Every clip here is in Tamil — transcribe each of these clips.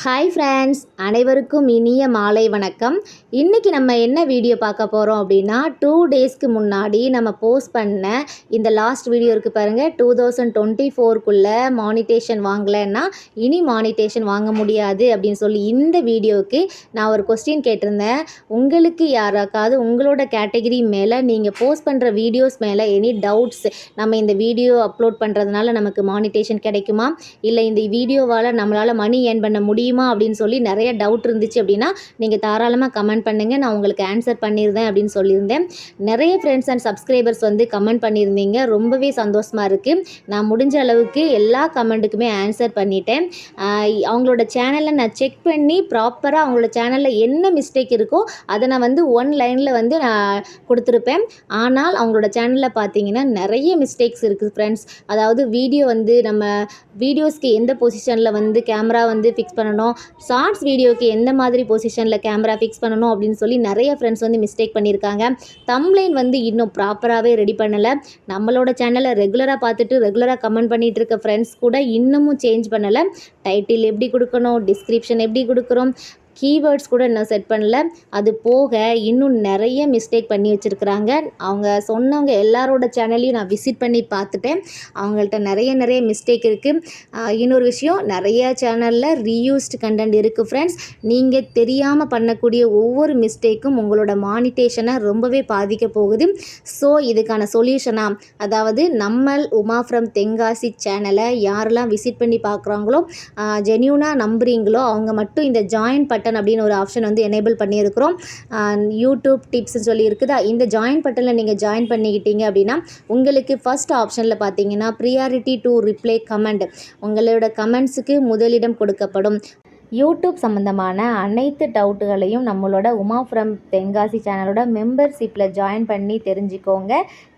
ஹாய் ஃப்ரெண்ட்ஸ் அனைவருக்கும் இனிய மாலை வணக்கம். இன்றைக்கி நம்ம என்ன வீடியோ பார்க்க போகிறோம் அப்படின்னா டூ டேஸ்க்கு முன்னாடி நம்ம போஸ்ட் பண்ண இந்த லாஸ்ட் வீடியோ இருக்குது பாருங்கள் டூ தௌசண்ட் டுவெண்ட்டி ஃபோர்க்குள்ளே மானிட்டேஷன் வாங்கலைன்னா இனி மானிட்டேஷன் வாங்க முடியாது அப்படின்னு சொல்லி இந்த வீடியோவுக்கு நான் ஒரு கொஸ்டின் கேட்டிருந்தேன். உங்களுக்கு யாராக்காவது உங்களோட கேட்டகிரி மேலே நீங்கள் போஸ்ட் பண்ணுற வீடியோஸ் மேலே எனி டவுட்ஸ் நம்ம இந்த வீடியோ அப்லோட் பண்ணுறதுனால நமக்கு மானிட்டேஷன் கிடைக்குமா? இல்லை இந்த வீடியோவால் நம்மளால் மணி ஏர்ன் பண்ண முடியும்? அப்படின்னு சொல்லி நிறைய டவுட் இருந்துச்சு அப்படின்னா நீங்கள் தாராளமாக கமெண்ட் பண்ணுங்கள் நான் உங்களுக்கு ஆன்சர் பண்ணியிருந்தேன் அப்படின்னு சொல்லியிருந்தேன். நிறைய ஃப்ரெண்ட்ஸ் அண்ட் சப்ஸ்கிரைபர்ஸ் வந்து கமெண்ட் பண்ணியிருந்தீங்க. ரொம்பவே சந்தோஷமாக இருக்குது நான் முடிஞ்ச அளவுக்கு எல்லா கமெண்ட்டுக்குமே ஆன்சர் பண்ணிட்டேன். அவங்களோட சேனலை நான் செக் பண்ணி ப்ராப்பராக அவங்களோட சேனலில் என்ன மிஸ்டேக் இருக்கோ அதை நான் வந்து ஒன் லைனில் வந்து நான் கொடுத்துருப்பேன். ஆனால் அவங்களோட சேனலில் பார்த்தீங்கன்னா நிறைய மிஸ்டேக்ஸ் இருக்குது ஃப்ரெண்ட்ஸ் அதாவது வீடியோ வந்து நம்ம வீடியோஸ்க்கு எந்த பொசிஷனில் வந்து கேமரா வந்து ஃபிக்ஸ் பண்ணணும் ஷார்ட்ஸ் வீடியோக்கு எந்த மாதிரி பொசிஷனில் கேமரா ஃபிக்ஸ் பண்ணணும் அப்படின்னு சொல்லி நிறைய ஃப்ரெண்ட்ஸ் வந்து மிஸ்டேக் பண்ணியிருக்காங்க. தம்ப்லைன் வந்து இன்னும் ப்ராப்பராகவே ரெடி பண்ணலை. நம்மளோட சேனலை ரெகுலராக பார்த்துட்டு ரெகுலராக கமெண்ட் பண்ணிகிட்டு இருக்க ஃப்ரெண்ட்ஸ் கூட இன்னமும் சேஞ்ச் பண்ணலை. டைட்டில் எப்படி கொடுக்கணும் டிஸ்கிரிப்ஷன் எப்படி கொடுக்குறோம் கீவேர்ட்ஸ் கூட இன்னும் செட் பண்ணல. அது போக இன்னும் நிறைய மிஸ்டேக் பண்ணி வச்சுருக்குறாங்க. அவங்க சொன்னவங்க எல்லாரோட சேனலையும் நான் விசிட் பண்ணி பார்த்துட்டேன். அவங்கள்ட்ட நிறைய நிறைய மிஸ்டேக் இருக்குது இன்னொரு விஷயம் நிறைய சேனலில் ரீயூஸ்டு கண்டென்ட் இருக்குது ஃப்ரெண்ட்ஸ் நீங்கள் தெரியாமல் பண்ணக்கூடிய ஒவ்வொரு மிஸ்டேக்கும் உங்களோட மானிட்டேஷனை ரொம்பவே பாதிக்க போகுது. ஸோ இதுக்கான சொல்யூஷனாக அதாவது நம்ம உமா ஃப்ரம் தென்காசி சேனலை யாரெல்லாம் விசிட் பண்ணி பார்க்குறாங்களோ ஜென்யூனாக நம்புறீங்களோ அவங்க மட்டும் இந்த ஜாயின் பட்டன் அப்படின்னு ஒரு ஆப்ஷன் வந்து எனேபிள் பண்ணியிருக்கிறோம். யூடியூப் டிப்ஸ்ன்னு சொல்லி இருக்குதா. இந்த ஜாயின் பட்டனில் நீங்கள் ஜாயின் பண்ணிக்கிட்டீங்க அப்படின்னா உங்களுக்கு ஃபர்ஸ்ட் ஆப்ஷனில் பார்த்தீங்கன்னா ப்ரியாரிட்டி டு ரிப்ளை கமெண்ட் உங்களோட கமெண்ட்ஸுக்கு முதலிடம் கொடுக்கப்படும். யூடியூப் சம்மந்தமான அனைத்து டவுட்டுகளையும் நம்மளோட உமா ஃப்ரம் தென்காசி சேனலோட மெம்பர்ஷிப்பில் ஜாயின் பண்ணி தெரிஞ்சுக்கோங்க.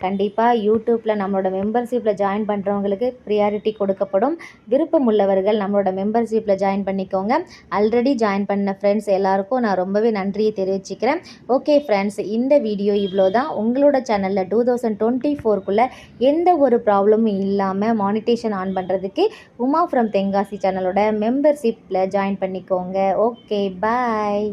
கண்டிப்பாக யூடியூப்பில் நம்மளோட மெம்பர்ஷிப்பில் ஜாயின் பண்ணுறவங்களுக்கு ப்ரியாரிட்டி கொடுக்கப்படும். விருப்பம் உள்ளவர்கள் நம்மளோட மெம்பர்ஷிப்பில் ஜாயின் பண்ணிக்கோங்க. ஆல்ரெடி ஜாயின் பண்ண ஃப்ரெண்ட்ஸ் எல்லாருக்கும் நான் ரொம்பவே நன்றியை தெரிவிச்சுக்கிறேன். ஓகே ஃப்ரெண்ட்ஸ் இந்த வீடியோ இவ்வளோ தான் உங்களோட சேனலில் டூ தௌசண்ட் டுவெண்ட்டி ஃபோர்க்குள்ளே எந்த ஒரு ப்ராப்ளமும் இல்லாமல் மானிட்டேஷன் ஆன் பண்ணுறதுக்கு உமா ஃப்ரம் தென்காசி சேனலோட மெம்பர்ஷிப்பில் ஜாயின் பண்ணிக்கோங்க. Okay bye